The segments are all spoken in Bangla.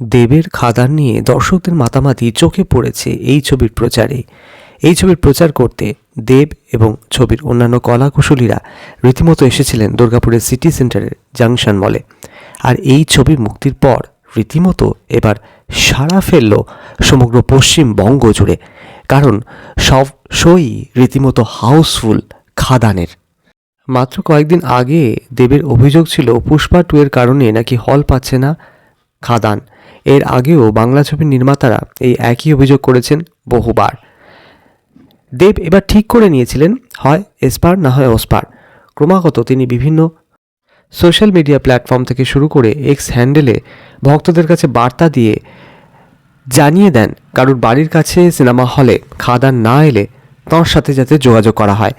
দেবের খাদান নিয়ে দর্শকদের মাতামাতি চোখে পড়েছে এই ছবির প্রচারে। এই ছবির প্রচার করতে দেব এবং ছবির অন্যান্য কলাকুশলীরা রীতিমতো এসেছিলেন দুর্গাপুরের সিটি সেন্টারের জাংশন মলে। আর এই ছবির মুক্তির পর রীতিমতো এবার সাড়া ফেলল সমগ্র পশ্চিমবঙ্গ জুড়ে। কারণ সব শোই রীতিমতো হাউসফুল খাদানের। মাত্র কয়েকদিন আগে দেবের অভিযোগ ছিল, পুষ্পা টু এর কারণে নাকি হল পাচ্ছে না খাদান। এর আগেও বাংলা ছবির নির্মাতারা এই একই অভিযোগ করেছেন বহুবার। দেব এবার ঠিক করে নিয়েছিলেন, হয় এসপার না হয় ওসপার ক্রমাগত তিনি বিভিন্ন সোশ্যাল মিডিয়া প্ল্যাটফর্ম থেকে শুরু করে এক্স হ্যান্ডেলে ভক্তদের কাছে বার্তা দিয়ে জানিয়ে দেন, কারুর বাড়ির কাছে সিনেমা হলে খাদান না এলে তাঁর সাথে যাতে যোগাযোগ করা হয়।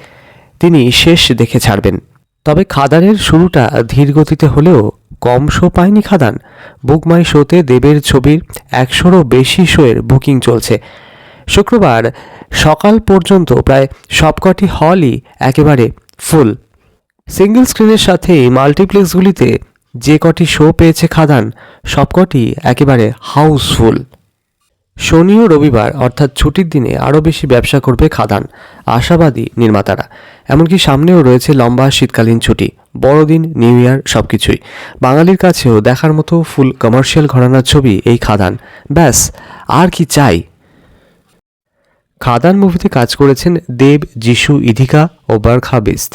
তিনি শেষ দেখে ছাড়বেন। তবে খাদানের শুরুটা ধীর গতিতে হলেও কম শো পায়নি খাদান। বুকমাই শোতে দেবের ছবির একশোরও বেশি শোয়ের বুকিং চলছে। শুক্রবার সকাল পর্যন্ত প্রায় সবকটি হলই একেবারে ফুল। সিঙ্গেল স্ক্রিনের সাথেই মাল্টিপ্লেক্সগুলিতে যে কটি শো পেয়েছে খাদান, সবকটি একেবারে হাউসফুল। শনি ও রবিবার, অর্থাৎ ছুটির দিনে, আরও বেশি ব্যবসা করবে খাদান, আশাবাদী নির্মাতারা। এমনকি সামনেও রয়েছে লম্বা শীতকালীন ছুটি, বড়দিন, নিউ ইয়ার সব কিছুই বাঙালির কাছেও দেখার মতো ফুল কমার্শিয়াল ঘরানার ছবি এই খাদান। ব্যাস, আর কি চাই? খাদান মুভিতে কাজ করেছেন দেব, যিশু, ইধিকা ও বারখা বিস্ত।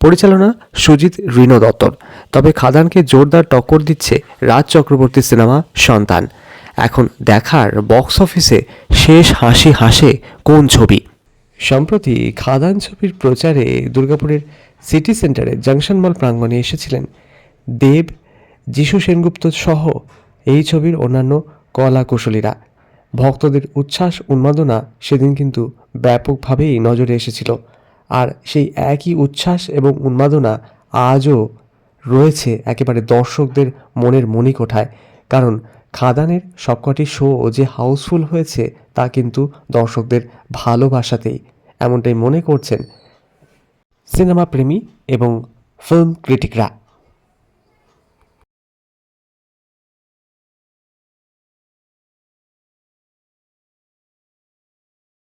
পরিচালনা সুজিত রিনো দত্তর। তবে খাদানকে জোরদার টক্কর দিচ্ছে রাজ চক্রবর্তী সিনেমা সন্তান। এখন দেখার বক্স অফিসে শেষ হাসি হাসে কোন ছবি? সম্প্রতি খাদান ছবির প্রচারে দুর্গাপুরের সিটি সেন্টারে জাংশন মল প্রাঙ্গণে এসেছিলেন দেব, যিশু সেনগুপ্ত সহ এই ছবির অন্যান্য কলা কুশলীরা ভক্তদের উচ্ছ্বাস, উন্মাদনা সেদিন কিন্তু ব্যাপকভাবেই নজরে এসেছিল। আর সেই একই উচ্ছ্বাস এবং উন্মাদনা আজও রয়েছে একেবারে দর্শকদের মনের মণিকোঠায়। কারণ খাদানের সবকটি শো যে হাউসফুল হয়েছে তা কিন্তু দর্শকদের ভালোবাসাতেই, এমনটাই মনে করছেন সিনেমা প্রেমী এবং ফিল্ম ক্রিটিকরা